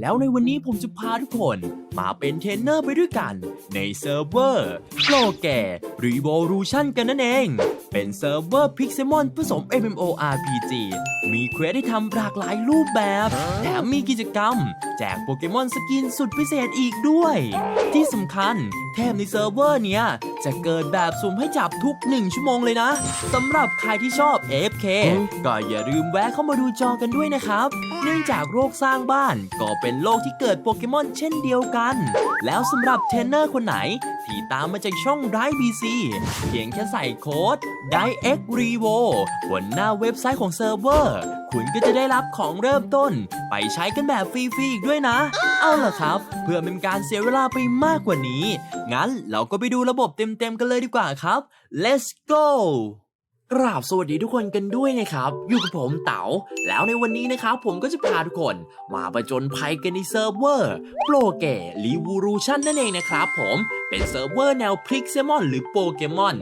แล้วในวันนี้ผมจะพาทุกคนมาเป็นเทรนเนอร์ไปด้วยกัน ในเซิร์ฟเวอร์โปรแก Revolution กันนั่นเอง เป็นเซิร์ฟเวอร์ Pixelmon ผสม MMORPG มีเควสให้ทำหลากหลายรูปแบบ แถมมีกิจกรรม แจกโปเกมอนสกินสุดพิเศษอีกด้วย ที่สำคัญเทมในเซิร์ฟเวอร์เนี้ย จะเกิดแบบสุ่มให้จับทุก 1 ชั่วโมงเลยนะสำหรับใครที่ชอบ AFK ก็อย่าลืมแวะเข้ามาดูจอกันด้วยนะครับ เนื่องจากโรคสร้างบ้านก็เป็นโลกที่เกิดโปเกมอนเช่นเดียวกัน แล้วสำหรับเทรนเนอร์คนไหน ที่ตามมาจากช่อง d i v BC เพียงแค่ใส่โค้ด d i x r e v o บนหน้าเว็บไซต์ของเซิร์ฟเวอร์ คุณก็จะได้รับของเริ่มต้น ไปใช้กันแบบฟรีๆอีกด้วยนะ เอาล่ะครับ เพื่อเป็นการเสียเวลาไปมากกว่านี้ งั้นเราก็ไปดูระบบเต็มๆกันเลยดีกว่าครับ let's go กราบสวัสดีทุกคนกันด้วยนะครับ อยู่กับผมเต๋าแล้วในวันนี้นะครับ ผมก็จะพาทุกคน มาประจนภัยกันในเซิร์ฟเวอร์โปรเกลีวูรูชันนั่นเองนะครับผม เป็นเซิร์ฟเวอร์แนวพริกเซมอนหรือโปเกมอน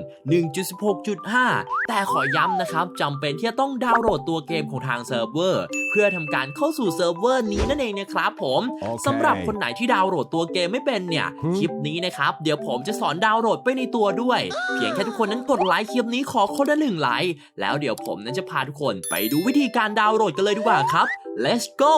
1.16.5 แต่ขอย้ำนะครับจำเป็นที่จะต้องดาวน์โหลดตัวเกมของทางเซิร์ฟเวอร์ เพื่อทำการเข้าสู่เซิร์ฟเวอร์นี้นั่นเองนะครับผมโอเคสำหรับคนไหนที่ดาวน์โหลดตัวเกมไม่เป็นเนี่ย คลิปนี้นะครับเดี๋ยวผมจะสอนดาวน์โหลดไปในตัวด้วย เพียงแค่ทุกคนนั้นกดไลค์คลิปนี้ขอคนละหนึ่งไลค์แล้วเดี๋ยวผมนั้นจะพาทุกคนไปดูวิธีการดาวน์โหลดกันเลยดีกว่าครับ let's go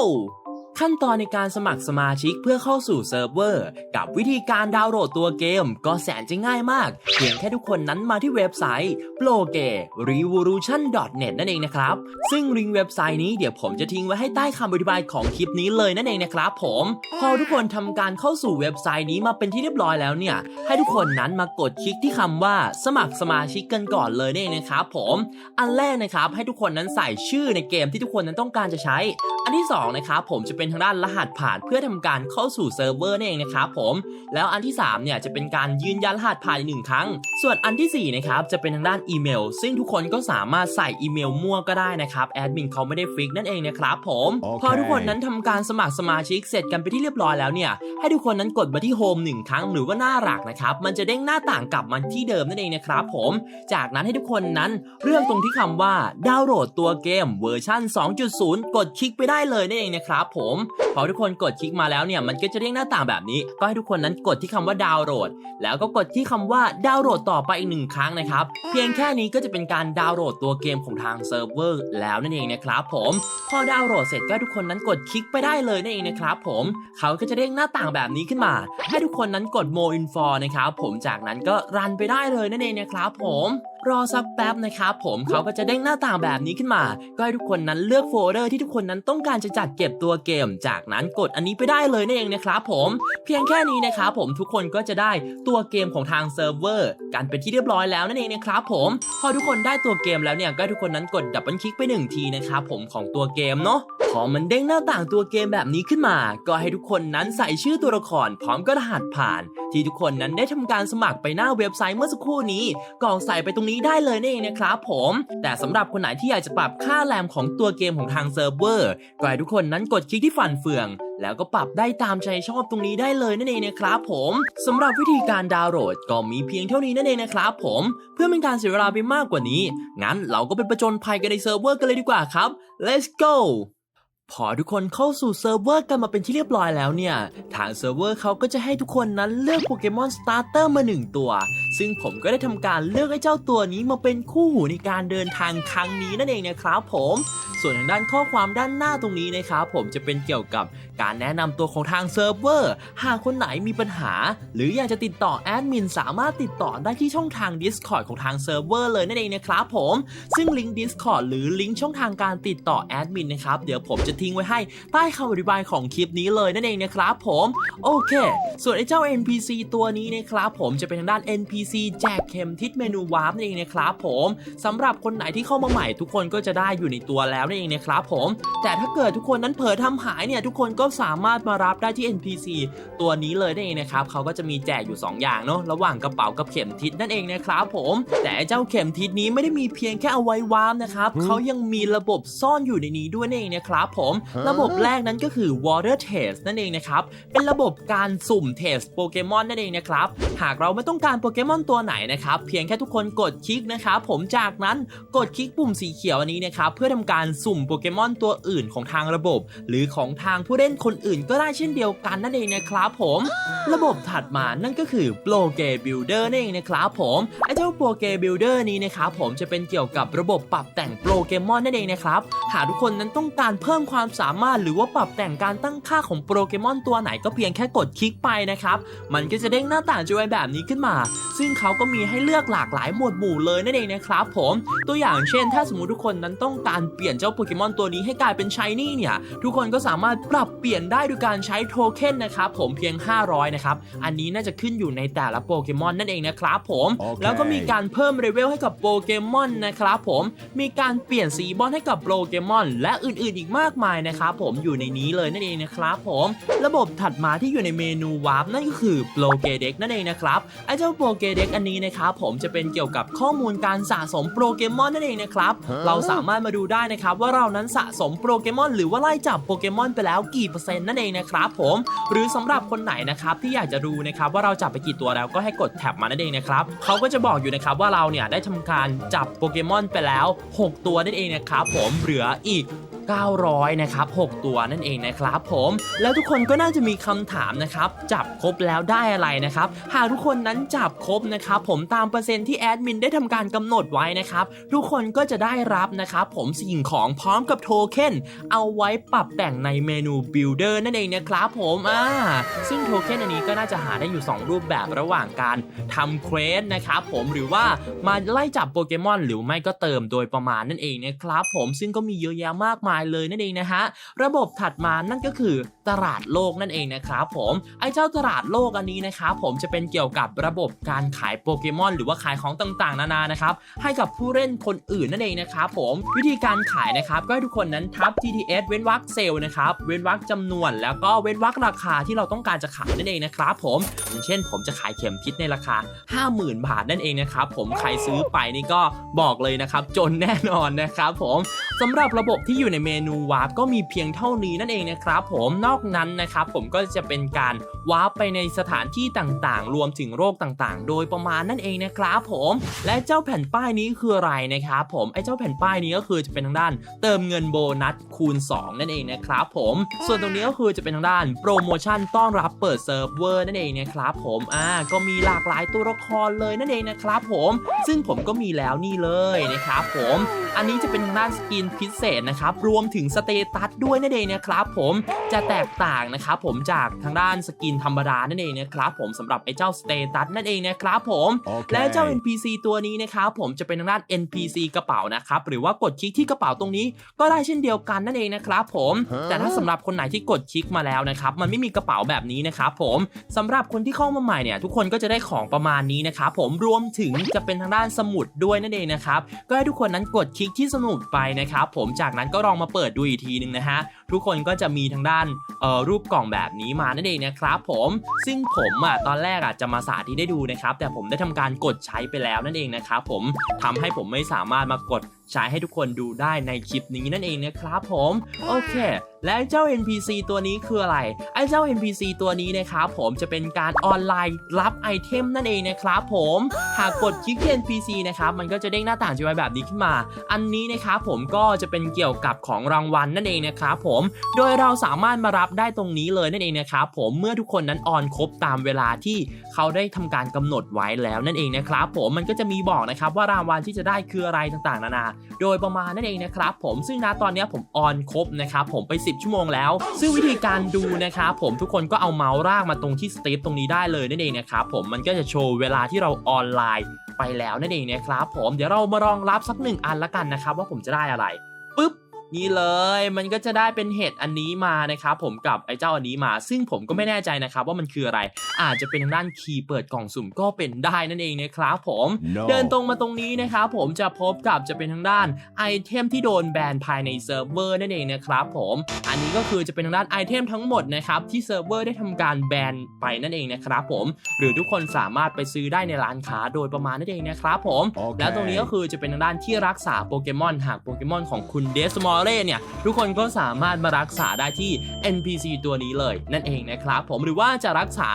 ขั้นตอนในการสมัครสมาชิกเพื่อเข้าสู่เซิร์ฟเวอร์ กับวิธีการดาวน์โหลดตัวเกม ก็แสนจะง่ายมาก เพียงแค่ทุกคนนั้นมาที่เว็บไซต์ p l o g e revolution net นั่นเองนะครับ ซึ่งลิงก์เว็บไซต์นี้เดี๋ยวผมจะทิ้งไว้ให้ใต้คำอธิบายของคลิปนี้เลยนั่นเองนะครับผม พอทุกคนทำการเข้าสู่เว็บไซต์นี้มาเป็นที่เรียบร้อยแล้วเนี่ย ให้ทุกคนนั้นมากดคลิกที่คำว่าสมัครสมาชิกกันก่อนเลยนั่นเองนะครับผม อันแรกนะครับให้ทุกคนนั้นใส่ชื่อในเกมที่ทุกคนนั้นต้องการจะใช้ อันที่สองนะครับผมจะเป็นทางด้านรหัสผ่านเพื่อทำการเข้าสู่เซิร์ฟเวอร์นั่นเองนะครับผมแล้วอันที่สามเนี่ยจะเป็นการยืนยันรหัสผ่านอีกหนึ่งครั้ง ส่วนอันที่สี่นะครับจะเป็นทางด้านอีเมล ซึ่งทุกคนก็สามารถใส่อีเมลมั่วก็ได้นะครับแอดมินเขาไม่ได้ฟิกนั่นเองนะครับผมโอเคพอทุกคนนั้นทำการสมัครสมาชิกเสร็จกันไปที่เรียบร้อยแล้วเนี่ยให้ทุกคนนั้นกดมาที่โฮมหนึ่งครั้งหรือว่าหน้าหลักนะครับมันจะเด้งหน้าต่างกลับมาที่เดิมนั่นเองนะครับผมจากนั้นให้ทุกคนนั้นเลือกตรงที่คำว่าดาวน์โหลดตัวเกมเวอร์ชัน2.0 กดคลิกไปได้เลยนั่นเองนะครับผมพอทุกคนกดคลิกมาแล้วเนี่ยมันก็จะเด้งหน้าต่างแบบนี้ ก็ให้ทุกคนนั้นกดที่คำว่าดาวน์โหลด แล้วก็กดที่คำว่าดาวน์โหลดต่อไปอีกหนึ่งครั้งนะครับเพียงแค่นี้ก็จะเป็นการดาวน์โหลดตัวเกมของทางเซิร์ฟเวอร์แล้วนั่นเองนะครับผมพอดาวน์โหลดเสร็จก็ให้ทุกคนนั้นกดคลิกไปได้เลยนั่นเองนะครับผมเขาก็จะเด้งหน้าต่างแบบนี้ขึ้นมา ให้ทุกคนนั้นกด more info นะครับผมจากนั้นก็รันไปได้เลยนั่นเองนะครับผม รอสักแป๊บนะครับผมเขาก็จะเด้งหน้าต่างแบบนี้ขึ้นมา ก็ให้ทุกคนนั้นเลือกโฟลเดอร์ที่ทุกคนนั้นต้องการจะจัดเก็บตัวเกม จากนั้นกดอันนี้ไปได้เลยนั่นเองนะครับผมเพียงแค่นี้นะครับผมทุกคนก็จะได้ตัวเกมของทางเซิร์ฟเวอร์กันเป็นที่เรียบร้อยแล้วนั่นเองนะครับผมพอทุกคนได้ตัวเกมแล้วเนี่ยก็ให้ทุกคนนั้นกดดับเบิลคลิกไปหนึ่งทีนะครับผมของตัวเกมเนาะพอมันเด้งหน้าต่างตัวเกมแบบนี้ขึ้นมา ก็ให้ทุกคนนั้นใส่ชื่อตัวละครพร้อมก็รหัสผ่าน ที่ทุกคนนั้นได้ทำการสมัครไปหน้าเว็บไซต์เมื่อสักครู่นี้กรอกใส่ไปตรงนี้ได้เลยนั่นเองนะครับผม แต่สำหรับคนไหนที่อยากจะปรับค่าแรมของตัวเกมของทางเซิร์ฟเวอร์ก็ให้ทุกคนนั้นกดคลิกที่ฟันเฟือง แล้วก็ปรับได้ตามใจชอบตรงนี้ได้เลยนั่นเองนะครับผมสำหรับวิธีการดาวน์โหลดก็มีเพียงเท่านี้นั่นเองนะครับผม เพื่อเป็นการเสียเวลาไปมากกว่านี้ งั้นเราก็ไปประจนภัยกันในเซิร์ฟเวอร์กันเลยดีกว่าครับ let's go พอทุกคนเข้าสู่เซิร์ฟเวอร์กันมาเป็นที่เรียบร้อยแล้วเนี่ย ทางเซิร์ฟเวอร์เขาก็จะให้ทุกคนนั้นเลือกโปเกมอนสตาร์เตอร์มา 1 ตัว ซึ่งผมก็ได้ทำการเลือกไอ้เจ้าตัวนี้มาเป็นคู่หูในการเดินทางครั้งนี้นั่นเองนะครับผม ส่วนทางด้านข้อความด้านหน้าตรงนี้นะครับผมจะเป็นเกี่ยวกับการแนะนำตัวของทางเซิร์ฟเวอร์ หากคนไหนมีปัญหา หรืออยากจะติดต่อแอดมินสามารถติดต่อได้ที่ช่องทาง Discord ของทางเซิร์ฟเวอร์เลยนั่นเองนะครับผม ซึ่งลิงก์ Discord หรือลิงก์ช่องทางการติดต่อแอดมินนะครับเดี๋ยวผมจะทิ้งไว้ให้ใต้คำอธิบายของคลิปนี้เลยนั่นเองนะครับผมโอเค ส่วนไอ้เจ้า NPC ตัวนี้นะครับผมจะเป็นทางด้าน NPC แจกเข็มทิศเมนูวาร์ปนั่นเองนะครับผมสำหรับคนไหนที่เข้ามาใหม่ทุกคนก็จะได้อยู่ในตัวแล้วนั่นเองนะครับผม แต่ถ้าเกิดทุกคนนั้นเผลอทำหายเนี่ยทุกคนก็สามารถมารับได้ที่ NPC ตัวนี้เลยนั่นเองนะครับเขาก็จะมีแจกอยู่ 2 อย่างเนาะระหว่างกระเป๋ากับเข็มทิศนั่นเองนะครับผม แต่ไอ้เจ้าเข็มทิศนี้ไม่ได้มีเพียงแค่เอาไว้วาร์ปนะครับเขายังมีระบบซ่อนอยู่ในนี้ด้วยนั่นเองนะครับผมระบบแรกนั้นก็คือ Water Test นั่นเองนะครับ เป็นระบบการสุ่มเทสโปเกมอนนั่นเองนะครับ หากเราไม่ต้องการโปเกมอนตัวไหนนะครับ เพียงแค่ทุกคนกดคลิกนะครับผมจากนั้นกดคลิกปุ่มสีเขียวอันนี้นะครับ เพื่อทำการสุ่มโปเกมอนตัวอื่นของทางระบบ หรือของทางผู้เล่นคนอื่นก็ได้เช่นเดียวกันนั่นเองนะครับผม ระบบถัดมานั่นก็คือโปรเกบิลเดอร์นั่นเองนะครับผมไอ้เจ้าโปรเกบิลเดอร์นี้นะครับผมจะเป็นเกี่ยวกับระบบปรับแต่งโปรเกมอนนั่นเองนะครับหากทุกคนนั้นต้องการเพิ่มความสามารถหรือว่าปรับแต่งการตั้งค่าของโปรเกมอนตัวไหนก็เพียงแค่กดคลิกไปนะครับ มันก็จะเด้งหน้าต่างจอยแบบนี้ขึ้นมา ซึ่งเขาก็มีให้เลือกหลากหลายหมวดหมู่เลยนั่นเองนะครับผมตัวอย่างเช่น ถ้าสมมติทุกคนนั้นต้องการเปลี่ยนเจ้าโปเกมอนตัวนี้ให้กลายเป็นชายนี่เนี่ยทุกคนก็สามารถปรับเปลี่ยนได้ด้วยการใช้โทเค็นนะครับผมเพียง 500 นะครับ อันนี้น่าจะขึ้นอยู่ในแต่ละโปเกมอนนั่นเองนะครับผมโอเคแล้วก็มีการเพิ่มเลเวลให้กับโปเกมอนนะครับผมมีการเปลี่ยนสีบอลให้กับโปเกมอนและอื่นๆอีกมากมายนะครับผมอยู่ในนี้เลยนั่นเองนะครับผมระบบถัดมาที่อยู่ในเมนูวาร์ปนั่นก็คือโปเกเด็กนั่นเองนะครับไอ้เจ้าโปเกเด็กอันนี้นะครับผมจะเป็นเกี่ยวกับข้อมูลการสะสมโปเกมอนนั่นเองนะครับฮะเราสามารถมาดูได้นะครับว่าเรานั้นสะสมโปเกมอนหรือว่าไล่จับโปเกมอนไปแล้วกี่เปอร์เซ็นต์นั่นเองนะครับผมหรือสำหรับคนไหนนะครับที่อยากจะดูนะครับว่าเราจับไปกี่ตัวแล้วก็ให้กดแท็บมานั่นเองนะครับเขาก็จะบอกอยู่นะครับว่าเราเนี่ยได้ทำการจับโปเกมอนไปแล้ว 6 ตัวนั่นเองนะครับผมเหลืออีก 900นะครับ6ตัวนั่นเองนะครับผมแล้วทุกคนก็น่าจะมีคำถามนะครับจับครบแล้วได้อะไรนะครับหากทุกคนนั้นจับครบนะครับผมตามเปอร์เซ็นต์ที่แอดมินได้ทำการกำหนดไว้นะครับทุกคนก็จะได้รับนะครับผมสิ่งของพร้อมกับโทเค็นเอาไว้ปรับแต่งในเมนู Builder นั่นเองนะครับผมอ่าซึ่งโทเค็นอันนี้ก็น่าจะหาได้อยู่ 2 รูปแบบระหว่างการทำเควสนะครับผมหรือว่ามาไล่จับโปเกมอนหรือไม่ก็เติมโดยประมาณนั่นเองนะครับผมซึ่งก็มีเยอะแยะมากมายเลยนั่นเองนะฮะระบบถัดมานั่นก็คือตลาดโลกนั่นเองนะครับผมไอ้เจ้าตลาดโลกอันนี้นะครับผมจะเป็นเกี่ยวกับระบบการขายโปเกมอนหรือว่าขายของต่างๆ นานานะครับให้กับผู้เล่นคนอื่นนั่นเองนะครับผมวิธีการขายนะครับก็ให้ทุกคนนั้นทับ TTS เว้นวรรคเซลนะครับเว้นวรรคจำนวน แล้วก็เว้นวรรคราคาที่เราต้องการจะขายนั่นเองนะครับผมอย่างเช่น ผมจะขายเข็มทิศในราคา 50,000 บาทนั่นเองนะครับผมใครซื้อไปนี่ก็บอกเลยนะครับจนแน่นอนนะครับผมสำหรับระบบที่อยู่ในเมนูวาร์ปก็มีเพียงเท่านี้นั่นเองนะครับผมนอกนั้นนะครับผมก็จะเป็นการวาร์ปไปในสถานที่ต่างๆ รวมถึงโรคต่างๆ โดยประมาณนั่นเองนะครับผมและเจ้าแผ่นป้ายนี้คืออะไรนะครับผมไอ้เจ้าแผ่นป้ายนี้ก็คือจะเป็นทางด้านเติมเงินโบนัสคูณ 2 นั่นเองนะครับผมส่วนตรงนี้ก็คือจะเป็นทางด้านโปรโมชั่นต้อนรับเปิดเซิร์ฟเวอร์นั่นเองนะครับผมอ่าก็มีหลากหลายตัวละครเลยนั่นเองนะครับผมซึ่งผมก็มีแล้วนี่เลยนะครับผม อันนี้จะเป็นทางด้านสกินพิเศษนะครับรวมถึงสเตตัสด้วยนั่นเองนะครับผมจะแตกต่างนะครับผมจากทางด้านสกินธรรมดานั่นเองนะครับผมสำหรับไอ้เจ้าสเตตัสนั่นเองนะครับผมโอเคและเจ้า NPC ตัวนี้นะครับผมจะเป็นทางด้าน NPC กระเป๋านะครับหรือว่ากดคลิกที่กระเป๋าตรงนี้ ก็ได้เช่นเดียวกันนั่นเองนะครับผมฮะแต่ถ้าสำหรับคนไหนที่กดคลิกมาแล้วนะครับมันไม่มีกระเป๋าแบบนี้นะครับผมสำหรับคนที่เข้ามาใหม่เนี่ยทุกคนก็จะได้ของประมาณนี้นะครับผมรวมถึงจะเป็นทางด้านสมุดด้วยนั่นเองนะครับก็ให้ทุกคนนั้นกดคลิกที่สมุดไปนะครับผมจากนั้นก็ลองมาเปิดดูอีกทีหนึ่งนะฮะ ทุกคนก็จะมีทางด้านออรูปกล่องแบบนี้มานั่นเองนะครับผมซึ่งผมอะตอนแรกอะจะมาสาธิตได้ดูนะครับ แต่ผมได้ทำการกดใช้ไปแล้วนั่นเองนะครับผมทำให้ผมไม่สามารถมากดใช้ให้ทุกคนดูได้ในคลิปนี้นั่นเองนะครับผมโอเค และเจ้า NPC ตัวนี้คืออะไร ไอ้เจ้า NPC ตัวนี้นะครับผมจะเป็นการออนไลน์รับไอเทมนั่นเองนะครับผมหากกดคลิกที่ NPC นะครับมันก็จะเด้งหน้าต่างจะไว้แบบนี้ขึ้นมา อันนี้นะครับผมก็จะเป็นเกี่ยวกับของรางวัลนั่นเองนะครับผมโดยเราสามารถมารับได้ตรงนี้เลยนั่นเองนะครับผมเมื่อทุกคนนั้นออนครบตามเวลาที่เขาได้ทำการกำหนดไว้แล้วนั่นเองนะครับผมมันก็จะมีบอกนะครับว่ารางวัลที่จะได้คืออะไรต่างๆ นานา โดยประมาณนั่นเองนะครับผมซึ่งณตอนนี้ผมออนครบนะครับผมไป10ชั่วโมงแล้ว ซึ่งวิธีการดูนะครับผมทุกคนก็เอาเมาส์รากมาตรงที่สเตปตรงนี้ได้เลยนั่นเองนะครับผมมันก็จะโชว์เวลาที่เราออนไลน์ไปแล้วนั่นเองนะครับผมเดี๋ยวเรามาลองรับสักหนึ่งอันละกันนะครับว่าผมจะได้อะไรปึ๊บ นี่เลยมันก็จะได้เป็นเห็ดอันนี้มานะครับผมกับไอ้เจ้าอันนี้มา ซึ่งผมก็ไม่แน่ใจนะครับว่ามันคืออะไรอาจจะเป็นทางด้านคีย์เปิดกล่องสุ่มก็เป็นได้นั่นเองนะครับผม No เดินตรงมาตรงนี้นะครับผมจะพบกับจะเป็นทางด้านไอเทมที่โดนแบนภายในเซิร์ฟเวอร์นั่นเองนะครับผมอันนี้ก็คือจะเป็นทางด้านไอเทมทั้งหมดนะครับที่เซิร์ฟเวอร์ได้ทำการแบนไปนั่นเองนะครับผม หรือทุกคนสามารถไปซื้อได้ในร้านค้าโดยประมาณนั่นเองนะครับผมโอเคแล้วตรงนี้ก็คือจะเป็นทางด้านที่รักษาโปเกมอนหากโปเกมอนของคุณเดสมอลเล่เนี่ยทุกคนก็สามารถมารักษาได้ที่ NPC ตัวนี้เลย นั่นเองนะครับผมหรือว่าจะรักษา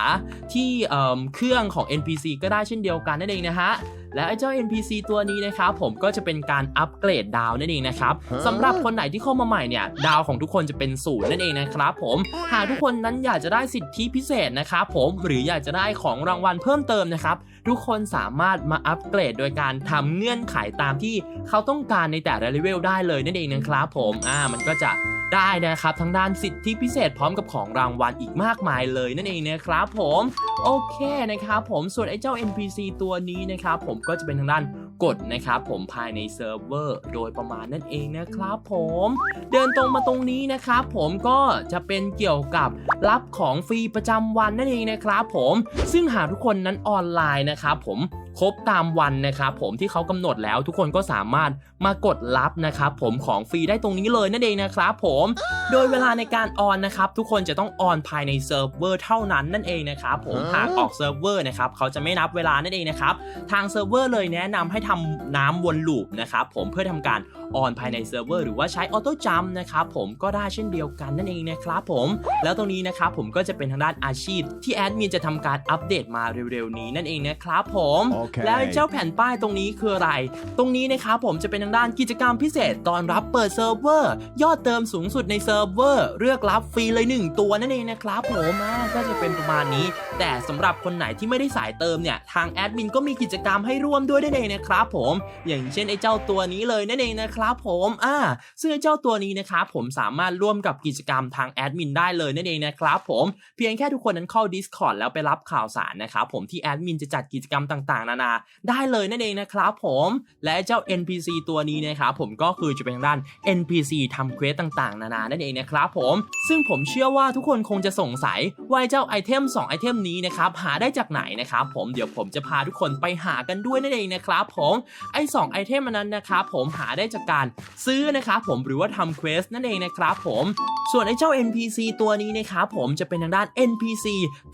ที่เเครื่องของ NPC ก็ได้เช่นเดียวกันนั่นเองนะฮะแล้วไอ้เจ้า NPC ตัวนี้นะครับผมก็จะเป็นการอัปเกรดดาวนั่นเองนะครับสำหรับคนไหนที่เข้ามาใหม่เนี่ยดาวของทุกคนจะเป็นศูนย์นั่นเองนะครับผมหากทุกคนนั้นอยากจะได้สิทธิพิเศษนะครับผมหรืออยากจะได้ของรางวัลเพิ่มเติมนะครับทุกคนสามารถมาอัปเกรดโดยการทำเงื่อนไขตามที่เขาต้องการในแต่ละเลเวลได้เลยนั่นเองนะครับผมอ่ามันก็จะ ได้นะครับทั้งด้านสิทธิพิเศษพร้อมกับของรางวัลอีกมากมายเลยนั่นเองนะครับผมโอเคนะครับผมส่วนไอ้เจ้า NPC ตัวนี้นะครับผมก็จะเป็นทางด้านกฎนะครับผมภายในเซิร์ฟเวอร์โดยประมาณนั่นเองนะครับผมเดินตรงมาตรงนี้นะครับผมก็จะเป็นเกี่ยวกับรับของฟรีประจำวันนั่นเองนะครับผมซึ่งหากทุกคนนั้นออนไลน์นะครับผม ครบตามวันนะครับผมที่เขากำหนดแล้วทุกคนก็สามารถมากดรับนะครับผมของฟรีได้ตรงนี้เลยนั่นเองนะครับผมโดยเวลาในการออนนะครับทุกคนจะต้องออนภายในเซิร์ฟเวอร์เท่านั้นนั่นเองนะครับผมหากออกเซิร์ฟเวอร์นะครับเขาจะไม่นับเวลานั่นเองนะครับทางเซิร์ฟเวอร์เลยแนะนำให้ทำน้ำวนลูปนะครับผมเพื่อทำการออนภายในเซิร์ฟเวอร์หรือว่าใช้ออโต้จัมนะครับผมก็ได้เช่นเดียวกันนั่นเองนะครับผมแล้วตรงนี้นะครับผมก็จะเป็นทางด้านอาชีพที่แอดมินจะทำการอัปเดตมาเร็วๆนี้นั่นเองนะครับผมโอเคแล้วเจ้าแผ่นป้ายตรงนี้คืออะไร ตรงนี้นะครับผมจะเป็นทางด้านกิจกรรมพิเศษตอนรับเปิดเซิร์ฟเวอร์ ยอดเติมสูงสุดในเซิร์ฟเวอร์เลือกรับฟรีเลย 1 ตัวนั่นเองนะครับผมก็จะเป็นประมาณนี้ แต่สำหรับคนไหนที่ไม่ได้สายเติมเนี่ยทางแอดมินก็มีกิจกรรมให้ร่วมด้วยนั่นเองนะครับผมอย่างเช่นไอ้เจ้าตัวนี้เลยนั่นเองนะครับผมอ่าซึ่งไอ้เจ้าตัวนี้นะครับผมสามารถร่วมกับกิจกรรมทางแอดมินได้เลยนั่นเองนะครับผมเพียงแค่ทุกคนนั้นเข้า Discord แล้วไปรับข่าวสารนะครับผมที่แอดมินจะจัดกิจกรรมต่างๆนานา ได้เลยนั่นเองนะครับผมและเจ้า NPC ตัวนี้นะครับผมก็คือจะเป็นด้าน NPC ทำเควสต่างๆ นานานั่นเองนะครับผม ซึ่งผมเชื่อว่าทุกคนคงจะสงสัยว่าเจ้าไอเทม2ไอเทมนี้นะครับหาได้จากไหนนะครับผมเดี๋ยวผมจะพาทุกคนไปหากันด้วยนั่นเองนะครับผมไอ้2ไอเทมอันนั้นนะครับผมหาได้จากการซื้อนะครับผมหรือว่าทำเควสนั่นเองนะครับผมส่วนไอ้เจ้า NPC ตัวนี้นะครับผมจะเป็นทางด้าน NPC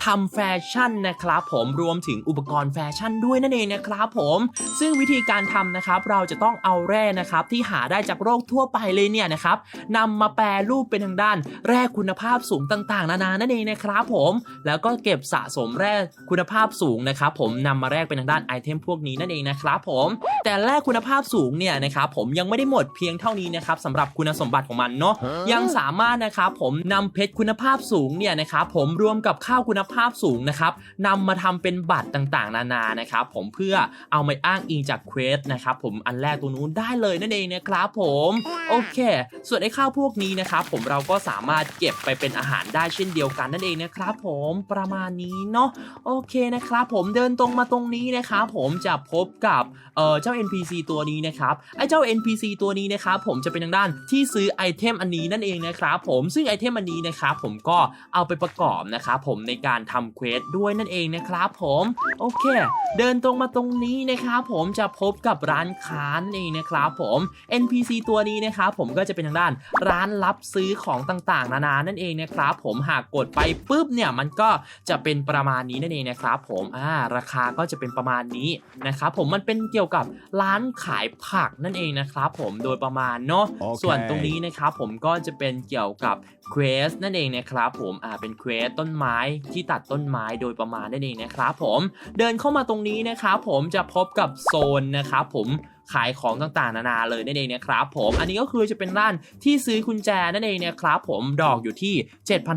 ทำแฟชั่นนะครับผมรวมถึงอุปกรณ์แฟชั่นด้วยนั่นเองนะครับผมซึ่งวิธีการทำนะครับเราจะต้องเอาแร่นะครับที่หาได้จากโลกทั่วไปเลยเนี่ยนะครับนำมาแปรรูปเป็นทางด้าน แร่คุณภาพสูงต่างๆ นานานั่นเองนะครับผมแล้วก็เก็บสะสมแร่คุณภาพสูงนะครับผมนำมาแลกเป็นทางด้านไอเทมพวกนี้นั่นเองนะครับผมแต่แรกคุณภาพสูงเนี่ยนะครับผมยังไม่ได้หมดเพียงเท่านี้นะครับสำหรับคุณสมบัติของมันเนาะยังสามารถนะครับผมนำเพชรคุณภาพสูงเนี่ยนะครับผมรวมกับข้าวคุณภาพสูงนะครับนำมาทำเป็นบัตรต่างๆ นานานะครับผมเพื่อเอามาอ้างอิงจากเควสนะครับผมอันแรกตัวนู้นได้เลยนั่นเองนะครับผมโอเค ส่วนไอ้ข้าวพวกนี้นะครับผมเราก็สามารถเก็บไปเป็นอาหารได้เช่นเดียวกันนั่นเองนะครับผมประมาณนี้เนาะโอเคนะครับผมเดินตรงมาตรงนี้นะครับผมจะพบกับเอ่อเจ้า NPC ตัวนี้นะครับไอ้เจ้า NPC ตัวนี้นะครับผมจะเป็นทางด้านที่ซื้อไอเทมอันนี้นั่นเองนะครับผมซึ่งไอเทมอันนี้นะครับผมก็เอาไปประกอบนะครับผมในการทำเควสด้วยนั่นเองนะครับผมโอเค เดินตรงมาตรงนี้นะครับผมจะพบกับร้านค้านั่นเองนะครับผม NPC ตัวนี้นะครับผมก็จะเป็นทางด้านร้านรับซื้อของต่างๆ นานานั่นเองนะครับผมหากกดไปปุ๊บเนี่ยมันก็จะเป็นประมาณนี้นั่นเองนะครับผมอ่าราคาก็จะเป็นประมาณนี้นะครับผมมันเป็นเกี่ยวกับร้านขายผักนั่นเองนะครับผมโดยประมาณเนาะโอเคส่วนตรงนี้นะครับผมก็จะเป็นเกี่ยวกับเควสนั่นเองนะครับผมอ่าเป็นเควสต้นไม้ที่ตัดต้นไม้โดยประมาณนั่นเองนะครับผมเดินเข้ามาตรงนี้นะครับผมจะพบกับโซนนะครับผม ขายของต่างๆ นานาเลยนั่นเองนะครับผมอันนี้ก็คือจะเป็นร้านที่ซื้อกุญแจนั่นเองนะครับผมดอกอยู่ที่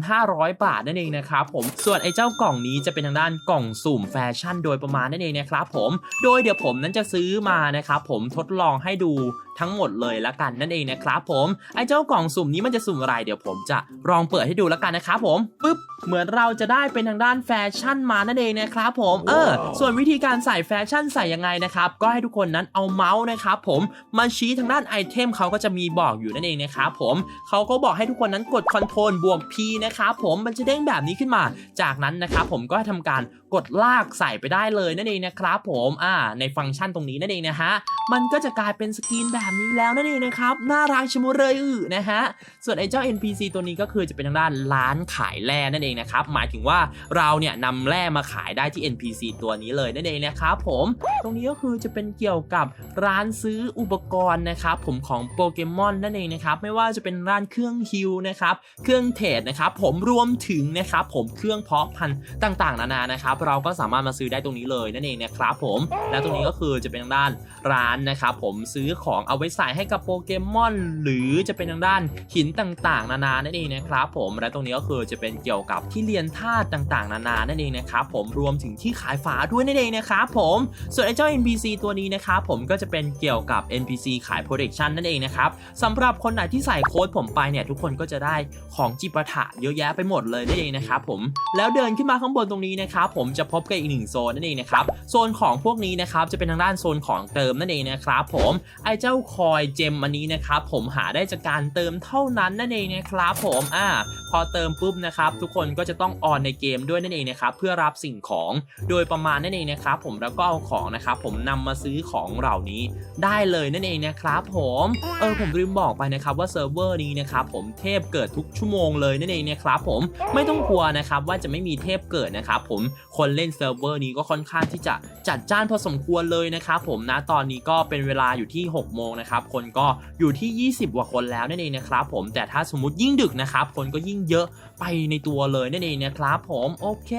7,500 บาทนั่นเองนะครับผมส่วนไอ้เจ้ากล่องนี้จะเป็นทางด้านกล่องสุ่มแฟชั่น โดยประมาณนั่นเองนะครับผมโดยเดี๋ยวผมนั้นจะซื้อมานะครับผมทดลองให้ดู ทั้งหมดเลยละกันนั่นเองนะครับผมไอ้เจ้ากล่องสุ่มนี้มันจะสุ่มอะไรเดี๋ยวผมจะลองเปิดให้ดูละกันนะครับผมปึ๊บเหมือนเราจะได้เป็นทางด้านแฟชั่นมานั่นเองนะครับผมเออ ส่วนวิธีการใส่แฟชั่นใส่ยังไงนะครับก็ให้ทุกคนนั้นเอาเมาส์นะครับผมมาชี้ทางด้านไอเทมเขาก็จะมีบอกอยู่นั่นเองนะครับผมเขาก็บอกให้ทุกคนนั้นกดคอนโทรลบวก P นะครับผมมันจะเด้งแบบนี้ขึ้นมา จากนั้นนะครับผมก็ให้ทำการกดลากใส่ไปได้เลยนั่นเองนะครับผมอ่าในฟังก์ชันตรงนี้นั่นเองนะฮะมันก็จะกลายเป็นสกรีนแบบนี้แล้วนั่นเองนะครับ น่ารักชะมุเลยอือนะฮะ ส่วนไอ้เจ้า NPC ตัวนี้ก็คือจะเป็นทางด้านร้านขายแร่นั่นเองนะครับ หมายถึงว่าเราเนี่ยนำแร่มาขายได้ที่ NPC ตัวนี้เลยนั่นเองนะครับผม ตรงนี้ก็คือจะเป็นเกี่ยวกับร้านซื้ออุปกรณ์นะครับผมของโปเกมอนนั่นเองนะครับ ไม่ว่าจะเป็นร้านเครื่องฮิลนะครับ เครื่องเทรดนะครับ ผมรวมถึงนะครับผมเครื่องเพาะพันธุ์ต่างๆ นานานะครับ เราก็สามารถมาซื้อได้ตรงนี้เลยนั่นเองนะครับผม และตรงนี้ก็คือจะเป็นทางด้านร้านนะครับผมซื้อของเอาไว้ใส่ให้กับโปเกมอน หรือจะเป็นทางด้านหินต่างๆ นานานั่นเองนะครับผมและตรงนี้ก็คือจะเป็นเกี่ยวกับที่เรียนธาตุต่างๆ นานานั่นเองนะครับผมรวมถึงที่ขายฝาด้วยนั่นเองนะครับผมส่วนไอ้เจ้า NPC ตัวนี้นะครับผมก็จะเป็นเกี่ยวกับ NPC ขาย protection นั่นเองนะครับสำหรับคนไหนที่ใส่โค้ดผมไปเนี่ยทุกคนก็จะได้ของจิปาถะเยอะแยะไปหมดเลยนั่นเองนะครับผมแล้วเดินขึ้นมาข้างบนตรงนี้นะครับผมจะพบกับอีกหนึ่งโซนนั่นเองนะครับโซนของพวกนี้นะครับจะเป็นทางด้านโซนของเติมนั่นเองนะครับผมไอ้เจ้าคอยเจมอันนี้นะครับผมหาได้จากการเติมเท่านั้นนั่นเองนะครับผมอ่าพอเติมปุ๊บนะครับทุกคนก็จะต้องออนในเกมด้วยนั่นเองนะครับเพื่อรับสิ่งของโดยประมาณนั่นเองนะครับผมแล้วก็เอาของนะครับผมนำมาซื้อของเหล่านี้ได้เลยนั่นเองนะครับผมเออผมลืมบอกไปนะครับว่าเซิร์ฟเวอร์นี้นะครับผมเทพเกิดทุกชั่วโมงเลยนั่นเองนะครับผมไม่ต้องกลัวนะครับว่าจะไม่มีเทพเกิดนะครับผมคนเล่นเซิร์ฟเวอร์นี้ก็ค่อนข้างที่จะจัดจ้านพอสมควรเลยนะครับผมนะตอนนี้ก็เป็นเวลาอยู่ที่6โมงนะครับคนก็อยู่ที่ 20กว่าคนแล้วนั่นเองนะครับผมแต่ถ้าสมมติยิ่งดึกนะครับคนก็ยิ่งเยอะไปในตัวเลยนั่นเองนะครับผมโอเค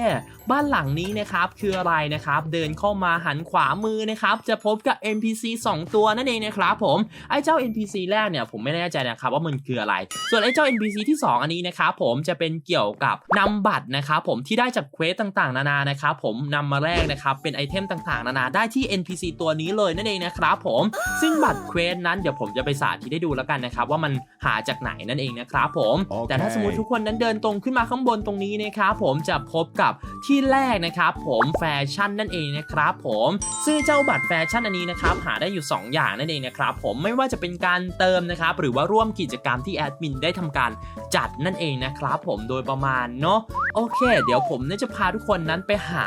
บ้านหลังนี้นะครับคืออะไรนะครับเดินเข้ามาหันขวามือนะครับจะพบกับ NPC 2 ตัวนั่นเองนะครับผมไอ้เจ้า NPC แรกเนี่ยผมไม่แน่ใจนะครับว่ามันคืออะไร ส่วนไอ้เจ้า NPC ที่ 2 อันนี้นะครับผมจะเป็นเกี่ยวกับนำบัตรนะครับผมที่ได้จากเควสต่างๆ นานานะครับผมนำมาแลกนะครับเป็นไอเทมต่างๆ นานาได้ที่ NPC ตัวนี้เลยนั่นเองนะครับผมซึ่งบัตรเควสนั้นเดี๋ยวผมจะไปสาธิตให้ดูแล้วกันนะครับว่ามันหาจากไหนนั่นเองนะครับผม แต่ถ้าสมมติทุกคนนั้นเดินตรงขึ้นมาข้างบนตรงนี้นะครับผมจะพบกับที่แรกนะครับผมแฟชั่นนั่นเองนะครับผมซึ่งเจ้าบัตรแฟชั่นอันนี้นะครับหาได้อยู่ 2 อย่างนั่นเองนะครับผมไม่ว่าจะเป็นการเติมนะครับหรือว่าร่วมกิจกรรมที่แอดมินได้ทำการจัดนั่นเองนะครับผมโดยประมาณเนาะโอเค เดี๋ยวผมจะพาทุกคนนั้นไปหา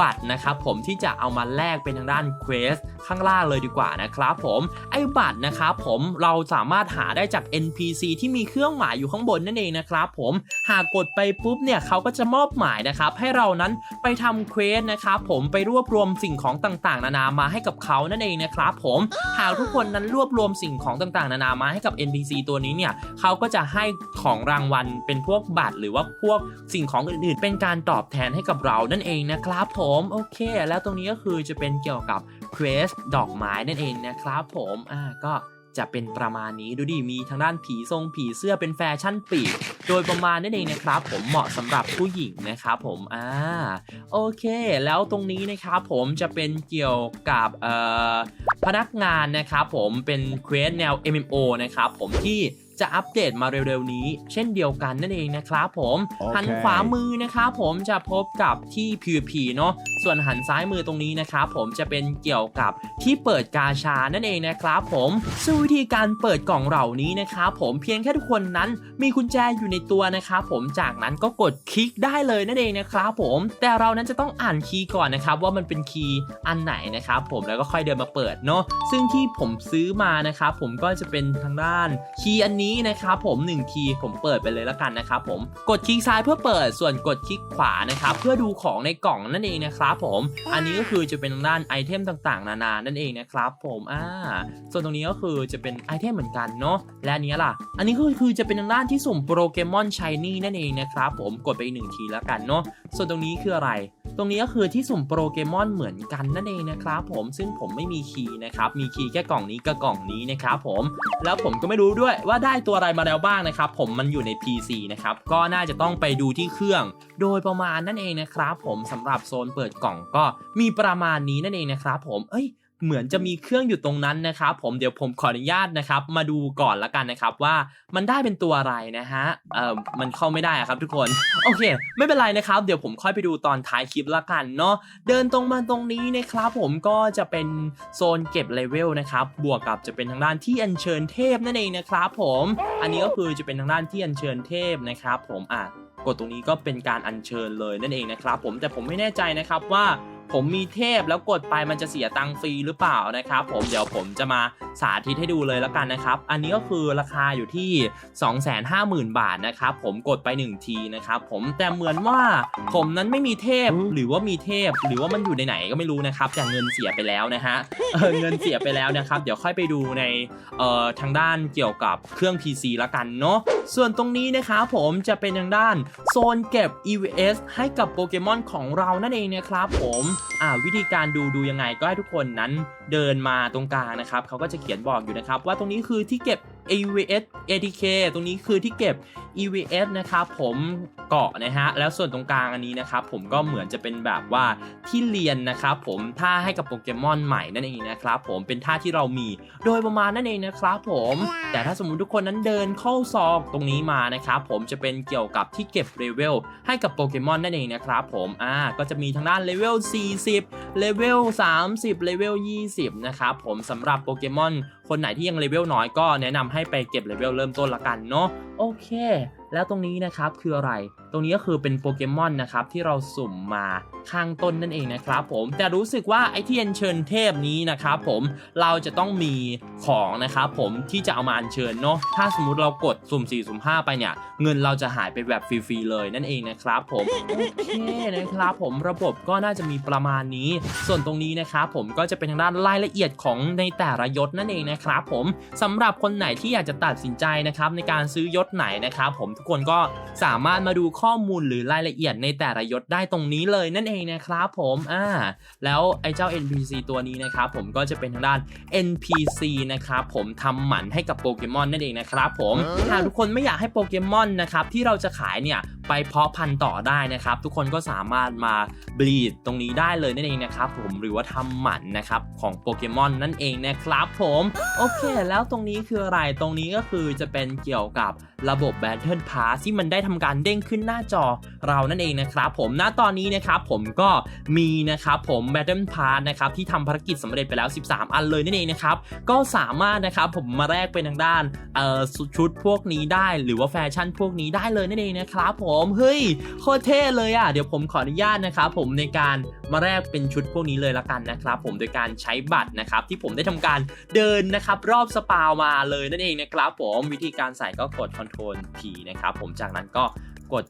บัตรนะครับผมที่จะเอามาแลกเป็นทางด้านเควสข้างล่างเลยดีกว่านะครับผมไอ้บัตรนะครับผมเราสามารถหาได้จาก NPC ที่มีเครื่องหมายอยู่ข้างบนนั่นเองนะครับผมหากกดไปปุ๊บเนี่ยเขาก็จะมอบหมายนะครับให้เรานั้นไปทำเควสนะครับผมไปรวบรวมสิ่งของต่างๆ นานามาให้กับเขานั่นเองนะครับผมหากทุกคนนั้นรวบรวมสิ่งของต่างๆ นานามาให้กับ NPC ตัวนี้เนี่ยเขาก็จะให้ของรางวัลเป็นพวกบัตร หรือว่าพวกสิ่งของอื่นๆ เป็นการตอบแทนให้กับเรานั่นเองนะครับผมโอเค แล้วตรงนี้ก็คือจะเป็นเกี่ยวกับเควสดอกไม้นั่นเองนะครับผมอ่าก็ จะเป็นประมาณนี้ดูดิมีทางด้านผีทรงผีเสื้อเป็นแฟชั่นปีกโดยประมาณนั่นเองนะครับผมเหมาะสำหรับผู้หญิงนะครับผมอ่าโอเค แล้วตรงนี้นะครับผมจะเป็นเกี่ยวกับเอ่อพนักงานนะครับผมเป็นเควสแนว MMO นะครับผมที่จะอัปเดตมาเร็วๆนี้ เช่นเดียวกันนั่นเองนะครับผมโอเคหันขวามือนะครับผมจะพบกับที่ PVP เนาะ ส่วนหันซ้ายมือตรงนี้นะครับผมจะเป็นเกี่ยวกับที่เปิดกาชานั่นเองนะครับผมซึ่งวิธีการเปิดกล่องเหล่านี้นะครับผมเพียงแค่ทุกคนนั้นมีกุญแจอยู่ในตัวนะครับผมจากนั้นก็กดคลิกได้เลยนั่นเองนะครับผมแต่เรานั้นจะต้องอ่านคีย์ก่อนนะครับว่ามันเป็นคีย์อันไหนนะครับผมแล้วก็ค่อยเดินมาเปิดเนาะซึ่งที่ผมซื้อมานะครับผมก็จะเป็นทางด้านคีย์อันนี้นะครับผม1คีย์ผมเปิดไปเลยแล้วกันนะครับผมกดคลิกซ้ายเพื่อเปิดส่วนกดคลิกขวานะครับเพื่อดูของในกล่องนั่นเองนะครับผม อันนี้ก็คือจะเป็นทางด้านไอเทมต่างๆ นานานั่นเองนะครับผมอ่าส่วนตรงนี้ก็คือจะเป็นไอเทมเหมือนกันเนาะและอันนี้ล่ะ อันนี้ก็คือจะเป็นทางด้านที่สุ่มโปเกมอนชายนี่นั่นเองนะครับผมกดไปอีกหนึ่งทีแล้วกันเนาะส่วนตรงนี้คืออะไรตรงนี้ก็คือที่สุ่มโปเกมอนเหมือนกันนั่นเองนะครับผมซึ่งผมไม่มีคีย์นะครับมีคีย์แค่กล่องนี้กับกล่องนี้นะครับผมแล้วผมก็ไม่รู้ด้วยว่าได้ตัวอะไรมาแล้วบ้างนะครับผมมันอยู่ใน PC นะครับก็น่าจะต้องไปดูที่เครื่อง โดยประมาณนั่นเองนะครับผมสำหรับโซนเปิดกล่องก็มีประมาณนี้นั่นเองนะครับผมเอ้ยเหมือนจะมีเครื่องอยู่ตรงนั้นนะครับผมเดี๋ยวผมขออนุญาตนะครับมาดูก่อนละกันนะครับว่ามันได้เป็นตัวอะไรนะฮะเอ่อมันเข้าไม่ได้ครับทุกคนโอเค ไม่เป็นไรนะครับเดี๋ยวผมค่อยไปดูตอนท้ายคลิปละกันเนาะเดินตรงมาตรงนี้นะครับผมก็จะเป็นโซนเก็บเลเวลนะครับบวกกับจะเป็นทางด้านที่อัญเชิญเทพนั่นเองนะครับผมอันนี้ก็คือจะเป็นทางด้านที่อัญเชิญเทพนะครับผมอะ กดตรงนี้ก็เป็นการอัญเชิญเลยนั่นเองนะครับผมแต่ผมไม่แน่ใจนะครับว่า ผมมีเทพแล้วกดไปมันจะเสียตังค์ฟรีหรือเปล่านะครับผมเดี๋ยวผมจะมาสาธิตให้ดูเลยแล้วกันนะครับ อันนี้ก็คือราคาอยู่ที่ 250,000 บาทนะครับผมกดไป 1 ทีนะครับผมแต่เหมือนว่าผมนั้นไม่มีเทพหรือว่ามีเทพ หรือว่ามันอยู่ในไหนก็ไม่รู้นะครับแต่เงินเสียไปแล้วนะฮะเเงินเสียไปแล้วนะครับ เดี๋ยวค่อยไปดูในเอ่อทางด้านเกี่ยวกับเครื่อง PC ละกันเนาะส่วนตรงนี้นะครับผมจะเป็นทางด้านโซนเก็บ EVS ให้กับโปเกมอนของเรานั่นเองนะครับผมอ่าวิธีการดูดูยังไงก็ให้ทุกคนนั้นเดินมาตรงกลางนะครับเขาก็จะเขียนบอกอยู่นะครับ ว่าตรงนี้คือที่เก็บ EVS ATK ตรงนี้คือที่เก็บ EVS นะครับผมเกาะนะฮะแล้วส่วนตรงกลางอันนี้นะครับผมก็เหมือนจะเป็นแบบว่าที่เรียนนะครับผมท่าให้กับโปเกมอนใหม่นั่นเองนะครับผมเป็นท่าที่เรามีโดยประมาณนั่นเองนะครับผมแต่ถ้าสมมุติทุกคนนั้นเดินเข้าซอกตรงนี้มานะครับผมจะเป็นเกี่ยวกับที่เก็บเลเวลให้กับโปเกมอนนั่นเองนะครับผมอ่าก็จะมีทางด้านเลเวล40เลเวล30เลเวล20นะครับผมสำหรับโปเกมอน คนไหนที่ยังเลเวลน้อยก็แนะนำให้ไปเก็บเลเวลเริ่มต้นละกันเนาะโอเค แล้วตรงนี้นะครับคืออะไร ตรงนี้ก็คือเป็นโปเกมอนนะครับที่เราสุ่มมาข้างต้นนั่นเองนะครับผมแต่รู้สึกว่าไอที่อัญเชิญเทพนี้นะครับผมเราจะต้องมีของนะครับผมที่จะเอามาอัญเชิญเนาะถ้าสมมติเรากดสุ่ม4สุ่ม5ไปเนี่ยเงินเราจะหายไปแบบฟรีๆเลยนั่นเองนะครับผมโอเคนะครับผมระบบก็น่าจะมีประมาณนี้ ส่วนตรงนี้นะครับผมก็จะเป็นทางด้านรายละเอียดของในแต่ละยศนั่นเองนะครับผมสำหรับคนไหนที่อยากจะตัดสินใจนะครับในการซื้อยศไหนนะครับผมทุกคนก็สามารถมาดูข้อมูลหรือรายละเอียดในแต่ละยศได้ตรงนี้เลยนั่นเองนะครับผมอ่าแล้วไอ้เจ้า NPC ตัวนี้นะครับผมก็จะเป็นทางด้าน NPC นะครับผมทำหมันให้กับโปเกมอนนั่นเองนะครับผมหากทุกคนไม่อยากให้โปเกมอนนะครับที่เราจะขายเนี่ยไปเพาะพันธุ์ต่อได้นะครับ ทุกคนก็สามารถมาบลีดตรงนี้ได้เลยนั่นเองนะครับผมหรือว่าทำหมันนะครับของโปเกมอนนั่นเองนะครับผม โอเค แล้วตรงนี้คืออะไรตรงนี้ก็คือจะเป็นเกี่ยวกับระบบ Battle Pass ที่มันได้ทำการเด้งขึ้นหน้าจอเรานั่นเองนะครับผมณตอนนี้นะครับผมก็มีนะครับผม Battle Pass นะครับที่ทำภารกิจสำเร็จไปแล้ว 13 อันเลยนั่นเองนะครับก็สามารถนะครับผมมาแลกเป็นทางด้านเอ่อชุดพวกนี้ได้ หรือว่าแฟชั่นพวกนี้ได้เลยนั่นเองนะครับผมเฮ้ยโคตรเท่เลยอะเดี๋ยวผมขออนุญาตนะครับผมในการ มาแลกเป็นชุดพวกนี้เลยละกันนะครับ ผมโดยการใช้บัตรนะครับที่ผมได้ทำการเดินนะครับรอบสปามาเลยนั่นเองนะครับผมวิธีการใส่ก็กด Ctrl P นะครับผมจากนั้นก็กด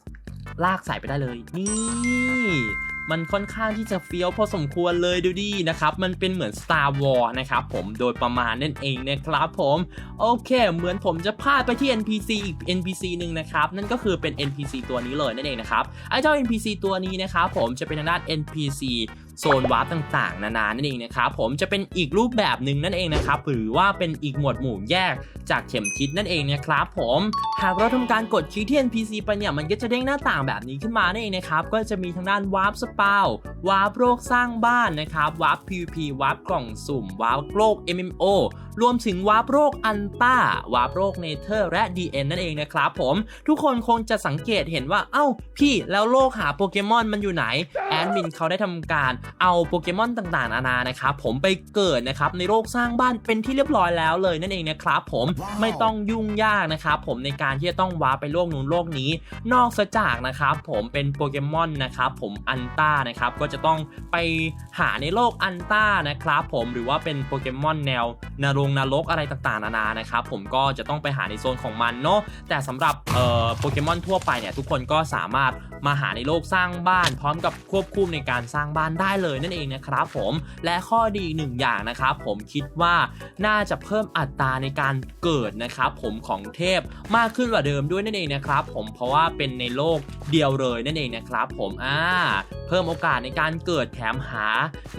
ลากใส่ไปได้เลยนี่ มันค่อนข้างที่จะเฟี้ยวพอสมควรเลยดูดินะครับมันเป็นเหมือน Star War นะครับผมโดยประมาณนั่นเองนะครับผมโอเค เหมือนผมจะพลาดไปที่ NPC อีก NPC หนึ่งนะครับนั่นก็คือเป็น NPC ตัวนี้เลยนั่นเองนะครับไอ้เจ้า NPC ตัวนี้นะครับผมจะเป็นทางด้าน NPC โซนวาร์ปต่างๆ นานานั่นเองนะครับผมจะเป็นอีกรูปแบบหนึ่งนั่นเองนะครับหรือว่าเป็นอีกหมวดหมู่แยกจากเข็มทิศนั่นเองนะครับผมหากเราทำการกดคลิกที่ NPC ไปเนี่ยมันก็จะเด้งหน้าต่างแบบนี้ขึ้นมานั่นเองนะครับก็จะมีทางด้านวาร์ปสปาววาร์ปโรคสร้างบ้านนะครับวาร์ป PVP วาร์ปกล่องสุ่มวาร์ปโรค MMO รวมถึงวาร์ปโรคอันต้าวาร์ปโรคเนเธอร์และ DN นั่นเองนะครับผมทุกคนคงจะสังเกตเห็นว่าเอ้าพี่แล้วโลกหาโปเกมอนมันอยู่ไหนแอดมินเขาได้ทำการเอาโปเกมอนต่างๆนานานะครับผมไปเกิดนะครับในโลกสร้างบ้านเป็นที่เรียบร้อยแล้วเลยนั่นเองนะครับผมไม่ต้องยุ่งยากนะครับผมในการที่จะต้องวาร์ปไปโลกนู้นโลกนี้ นอกจากนะครับผมเป็นโปเกมอนนะครับผมอันต้านะครับก็จะต้องไปหาในโลกอันต้านะครับผมหรือว่าเป็นโปเกมอนแนวนรงนรกอะไรต่างๆนานานะครับผมก็จะต้องไปหาในโซนของมันเนาะแต่สำหรับเอ่อโปเกมอนทั่วไปเนี่ยทุกคนก็สามารถ มาหาในโลกสร้างบ้าน พร้อมกับควบคุมในการสร้างบ้านได้เลยนั่นเองนะครับผมและข้อดีหนึ่งอย่างนะครับผมคิดว่าน่าจะเพิ่มอัตราในการเกิดนะครับผมของเทพมากขึ้นกว่าเดิมด้วยนั่นเองนะครับผมเพราะว่าเป็นในโลกเดียวเลยนั่นเองนะครับผมอ่าเพิ่มโอกาสในการเกิดแถมหา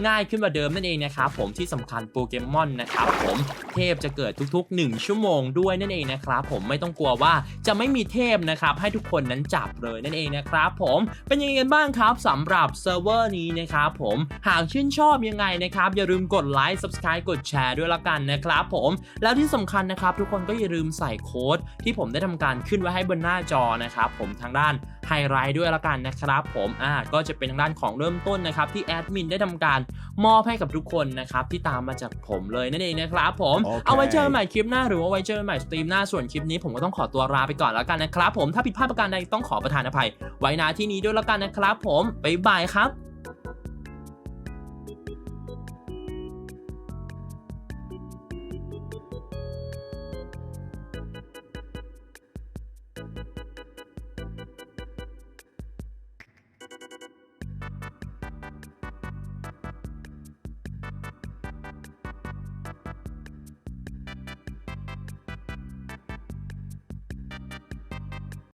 ง่ายขึ้นกว่าเดิมนั่นเองนะครับผมที่สำคัญโปเกมอนนะครับผมเทพจะเกิดทุก ๆ 1 ชั่วโมงด้วยนั่นเองนะครับผมไม่ต้องกลัวว่าจะไม่มีเทพนะครับให้ทุกคนนั้นจับเลยนั่นเองนะครับผม เป็นยังไงกันบ้างครับสำหรับเซิร์ฟเวอร์นี้นะครับผม หากชื่นชอบยังไงนะครับ อย่าลืมกดไลค์ subscribe กดแชร์ด้วยละกันนะครับผม แล้วที่สำคัญนะครับ ทุกคนก็อย่าลืมใส่โค้ดที่ผมได้ทำการขึ้นไว้ให้บนหน้าจอนะครับผมทางด้าน ฮไลท์ด้วยละกันนะครับผมอ่าก็จะเป็นทางด้านของเริ่มต้นนะครับที่แอดมินได้ทำการมอบให้กับทุกคนนะครับที่ตามมาจากผมเลยนั่นเองนะครับผมโอเคเอาไว้เจอกันใหม่คลิปหน้าหรือว่าไว้เจอกันใหม่สตรีมหน้าส่วนคลิปนี้ผมก็ต้องขอตัวลาไปก่อนแล้วกันนะครับผมถ้าผิดพลาดประการใดต้องขอประทานอภัย ไว้นาที่นี้ด้วยแล้วกันนะครับผมบ๊ายบายครับ